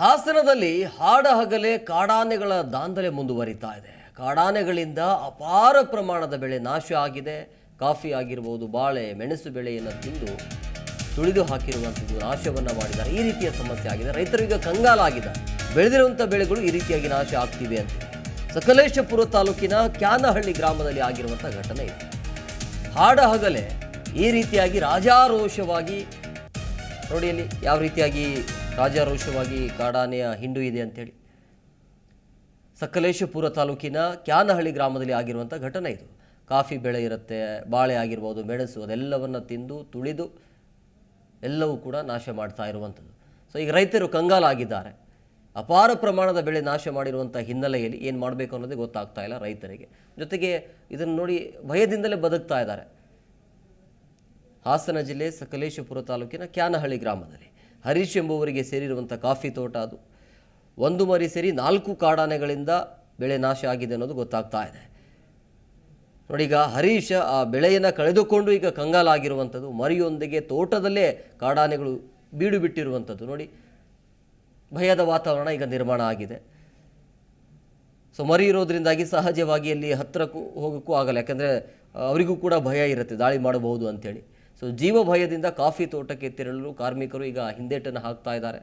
ಹಾಸನದಲ್ಲಿ ಹಾಡ ಹಗಲೇ ಕಾಡಾನೆಗಳ ದಾಂಧಲೆ ಮುಂದುವರಿತಾ ಇದೆ. ಕಾಡಾನೆಗಳಿಂದ ಅಪಾರ ಪ್ರಮಾಣದ ಬೆಳೆ ನಾಶ ಆಗಿದೆ. ಕಾಫಿ ಆಗಿರ್ಬೋದು, ಬಾಳೆ, ಮೆಣಸು ಬೆಳೆಯನ್ನು ತಿಂದು ತುಳಿದು ಹಾಕಿರುವಂಥದ್ದು ನಾಶವನ್ನು ಮಾಡಿದ್ದಾರೆ. ಈ ರೀತಿಯ ಸಮಸ್ಯೆ ಆಗಿದೆ. ರೈತರಿಗೆ ಕಂಗಾಲಾಗಿದೆ ಬೆಳೆದಿರುವಂಥ ಬೆಳೆಗಳು ಈ ರೀತಿಯಾಗಿ ನಾಶ ಆಗ್ತಿವೆ ಅಂತ. ಸಕಲೇಶಪುರ ತಾಲೂಕಿನ ಕ್ಯಾನಹಳ್ಳಿ ಗ್ರಾಮದಲ್ಲಿ ಆಗಿರುವಂಥ ಘಟನೆ ಇದೆ. ಹಾಡ ಹಗಲೆ ಈ ರೀತಿಯಾಗಿ ರಾಜಾರೋಷವಾಗಿ ನೋಡಿ ಅಲ್ಲಿ ಯಾವ ರೀತಿಯಾಗಿ ರಾಜಾರೋಷವಾಗಿ ಕಾಡಾನೆಯ ಹಿಂಡು ಇದೆ ಅಂತೇಳಿ. ಸಕಲೇಶಪುರ ತಾಲೂಕಿನ ಕ್ಯಾನಹಳ್ಳಿ ಗ್ರಾಮದಲ್ಲಿ ಆಗಿರುವಂಥ ಘಟನೆ ಇದು. ಕಾಫಿ ಬೆಳೆ ಇರುತ್ತೆ, ಬಾಳೆ ಆಗಿರ್ಬೋದು, ಮೆಣಸು ಅದೆಲ್ಲವನ್ನು ತಿಂದು, ತುಳಿದು ಎಲ್ಲವೂ ಕೂಡ ನಾಶ ಮಾಡ್ತಾ ಇರುವಂಥದ್ದು ಸೊ ಈಗ ರೈತರು ಕಂಗಾಲಾಗಿದ್ದಾರೆ. ಅಪಾರ ಪ್ರಮಾಣದ ಬೆಳೆ ನಾಶ ಮಾಡಿರುವಂಥ ಹಿನ್ನೆಲೆಯಲ್ಲಿ ಏನು ಮಾಡಬೇಕು ಅನ್ನೋದೇ ಗೊತ್ತಾಗ್ತಾ ಇಲ್ಲ ರೈತರಿಗೆ. ಜೊತೆಗೆ ಇದನ್ನು ನೋಡಿ ಭಯದಿಂದಲೇ ಬದುಕ್ತಾ ಇದ್ದಾರೆ. ಹಾಸನ ಜಿಲ್ಲೆ ಸಕಲೇಶಪುರ ತಾಲೂಕಿನ ಕ್ಯಾನಹಳ್ಳಿ ಗ್ರಾಮದಲ್ಲಿ. ಹರೀಶ್ ಎಂಬುವರಿಗೆ ಸೇರಿರುವಂಥ ಕಾಫಿ ತೋಟ ಅದು. ಒಂದು ಮರಿ ಸೇರಿ ನಾಲ್ಕು ಕಾಡಾನೆಗಳಿಂದ ಬೆಳೆ ನಾಶ ಆಗಿದೆ ಅನ್ನೋದು ಗೊತ್ತಾಗ್ತಾ ಇದೆ. ನೋಡಿ ಈಗ ಹರೀಶ್ ಆ ಬೆಳೆಯನ್ನು ಕಳೆದುಕೊಂಡು ಈಗ ಕಂಗಾಲಾಗಿರುವಂಥದ್ದು ಮರಿಯೊಂದಿಗೆ ತೋಟದಲ್ಲೇ ಕಾಡಾನೆಗಳು ಬೀಡು ಬಿಟ್ಟಿರುವಂಥದ್ದು. ನೋಡಿ, ಭಯದ ವಾತಾವರಣ ಈಗ ನಿರ್ಮಾಣ ಆಗಿದೆ. ಸೊ, ಮರಿ ಇರೋದ್ರಿಂದಾಗಿ ಸಹಜವಾಗಿ ಅಲ್ಲಿ ಹತ್ತಿರಕ್ಕೂ ಹೋಗೋಕ್ಕೂ ಆಗಲ್ಲ. ಯಾಕಂದರೆ ಅವರಿಗೂ ಕೂಡ ಭಯ ಇರುತ್ತೆ, ದಾಳಿ ಮಾಡಬಹುದು ಅಂತೇಳಿ ಸೊ ಜೀವ ಭಯದಿಂದ ಕಾಫಿ ತೋಟಕ್ಕೆ ತೆರಳಲು ಕಾರ್ಮಿಕರು ಈಗ ಹಿಂದೇಟನ್ನು ಹಾಕ್ತಾ ಇದ್ದಾರೆ.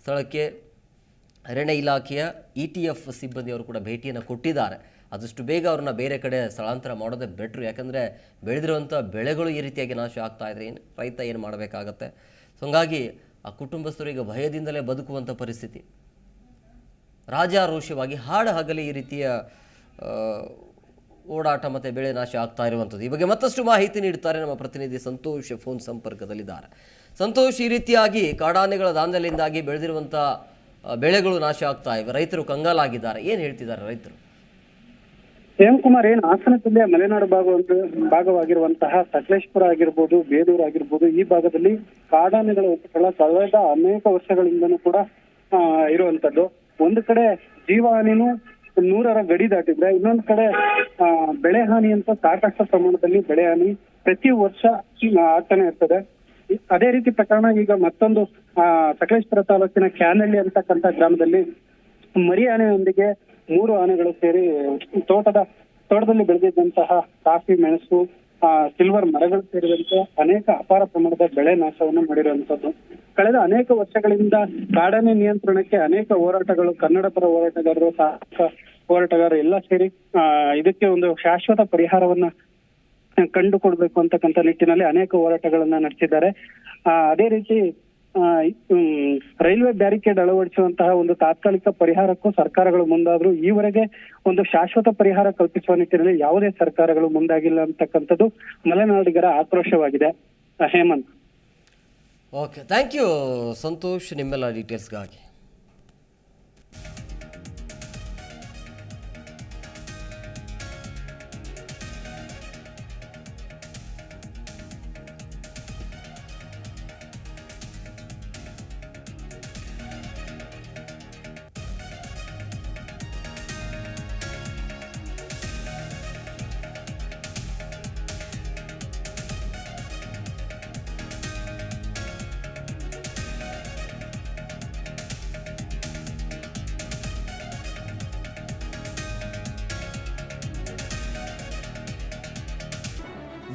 ಸ್ಥಳಕ್ಕೆ ಅರಣ್ಯ ಇಲಾಖೆಯ ಇ ಟಿ ಎಫ್ ಸಿಬ್ಬಂದಿಯವರು ಕೂಡ ಭೇಟಿಯನ್ನು ಕೊಟ್ಟಿದ್ದಾರೆ. ಆದಷ್ಟು ಬೇಗ ಅವ್ರನ್ನ ಬೇರೆ ಕಡೆ ಸ್ಥಳಾಂತರ ಮಾಡೋದೇ ಬೆಟ್ರು. ಯಾಕಂದರೆ ಬೆಳೆದಿರುವಂಥ ಬೆಳೆಗಳು ಈ ರೀತಿಯಾಗಿ ನಾಶ ಆಗ್ತಾ ಇದ್ರೆ ಏನು, ರೈತ ಏನು ಮಾಡಬೇಕಾಗತ್ತೆ? ಸೊ ಹಂಗಾಗಿ ಆ ಕುಟುಂಬಸ್ಥರು ಈಗ ಭಯದಿಂದಲೇ ಬದುಕುವಂಥ ಪರಿಸ್ಥಿತಿ. ರಾಜಾರೋಷವಾಗಿ ಹಾಡು ಹಗಲಿ ಈ ರೀತಿಯ ಓಡಾಟ ಮತ್ತು ಬೆಳೆ ನಾಶ ಆಗ್ತಾ ಇರುವಂಥದ್ದು. ಈ ಬಗ್ಗೆ ಮತ್ತಷ್ಟು ಮಾಹಿತಿ ನೀಡುತ್ತಾರೆ ನಮ್ಮ ಪ್ರತಿನಿಧಿ ಸಂತೋಷ್ ಫೋನ್ ಸಂಪರ್ಕದಲ್ಲಿದ್ದಾರೆ. ಸಂತೋಷ್, ಈ ರೀತಿಯಾಗಿ ಕಾಡಾನೆಗಳ ದಾಂಧಲೆಯಿಂದಾಗಿ ಬೆಳೆದಿರುವಂಥ ಬೆಳೆಗಳು ನಾಶ ಆಗ್ತಾ ಇವೆ. ರೈತರು ಕಂಗಾಲಾಗಿದ್ದಾರೆ. ಏನು ಹೇಳ್ತಿದ್ದಾರೆ ರೈತರು? ಕುಮಾರ್, ಏನ್ ಹಾಸನ ಜಿಲ್ಲೆಯ ಮಲೆನಾಡು ಭಾಗ ಭಾಗವಾಗಿರುವಂತಹ ಸಕಲೇಶ್ಪುರ ಆಗಿರ್ಬೋದು, ಬೇಲೂರು ಆಗಿರ್ಬೋದು, ಈ ಭಾಗದಲ್ಲಿ ಕಾಡಾನೆಗಳ ಉಪಟಳ ಕಳೆದ ಅನೇಕ ವರ್ಷಗಳಿಂದನೂ ಕೂಡ ಇರುವಂತದ್ದು ಒಂದು ಕಡೆ ಜೀವಹಾನಿನೂ ನೂರರ ಗಡಿ ದಾಟಿದ್ರೆ ಇನ್ನೊಂದ್ ಕಡೆ ಬೆಳೆ ಹಾನಿ ಅಂತ ಸಾಕಷ್ಟು ಪ್ರಮಾಣದಲ್ಲಿ ಬೆಳೆ ಹಾನಿ ಪ್ರತಿ ವರ್ಷ ಆಗ್ತಾನೆ ಇರ್ತದೆ. ಅದೇ ರೀತಿ ಪ್ರಕರಣ ಈಗ ಮತ್ತೊಂದು, ಆ ಸಕಲೇಶ್ವರ ತಾಲೂಕಿನ ಕ್ಯಾನಳ್ಳಿ ಅಂತಕ್ಕಂತ ಗ್ರಾಮದಲ್ಲಿ ಮರಿ ಆನೆಯೊಂದಿಗೆ ಮೂರು ಆನೆಗಳು ಸೇರಿ ತೋಟದ, ತೋಟದಲ್ಲಿ ಬೆಳೆದಿದ್ದಂತಹ ಕಾಫಿ, ಮೆಣಸು, ಆ, ಸಿಲ್ವರ್ ಮರಗಳು ಸೇರಿದಂತೆ ಅನೇಕ ಅಪಾರ ಪ್ರಮಾಣದ ಬೆಳೆ ನಾಶವನ್ನು ಮಾಡಿರುವಂತದ್ದು ಕಳೆದ ಅನೇಕ ವರ್ಷಗಳಿಂದ ಕಾಡನೆ ನಿಯಂತ್ರಣಕ್ಕೆ ಅನೇಕ ಹೋರಾಟಗಳು ಕನ್ನಡ ಪರ ಹೋರಾಟಗಾರರು ಸಾಹಸ ಹೋರಾಟಗಾರರು ಎಲ್ಲ ಸೇರಿ ಇದಕ್ಕೆ ಒಂದು ಶಾಶ್ವತ ಪರಿಹಾರವನ್ನ ಕಂಡುಕೊಡ್ಬೇಕು ಅಂತಕ್ಕಂಥ ನಿಟ್ಟಿನಲ್ಲಿ ಅನೇಕ ಹೋರಾಟಗಳನ್ನ ನಡೆಸಿದ್ದಾರೆ. ಅದೇ ರೀತಿ ರೈಲ್ವೆ ಬ್ಯಾರಿಕೇಡ್ ಅಳವಡಿಸುವಂತಹ ಒಂದು ತಾತ್ಕಾಲಿಕ ಪರಿಹಾರಕ್ಕೂ ಸರ್ಕಾರಗಳು ಮುಂದಾದ್ರು. ಈವರೆಗೆ ಒಂದು ಶಾಶ್ವತ ಪರಿಹಾರ ಕಲ್ಪಿಸುವ ನಿಟ್ಟಿನಲ್ಲಿ ಯಾವುದೇ ಸರ್ಕಾರಗಳು ಮುಂದಾಗಿಲ್ಲ ಅಂತಕ್ಕಂಥದ್ದು ಮಲೆನಾಡಿಗರ ಆಕ್ರೋಶವಾಗಿದೆ. Hemant. Okay thank you Santosh ನಿಮ್ಮೆಲ್ಲ ಡೀಟೇಲ್ಸ್ಗಾಗಿ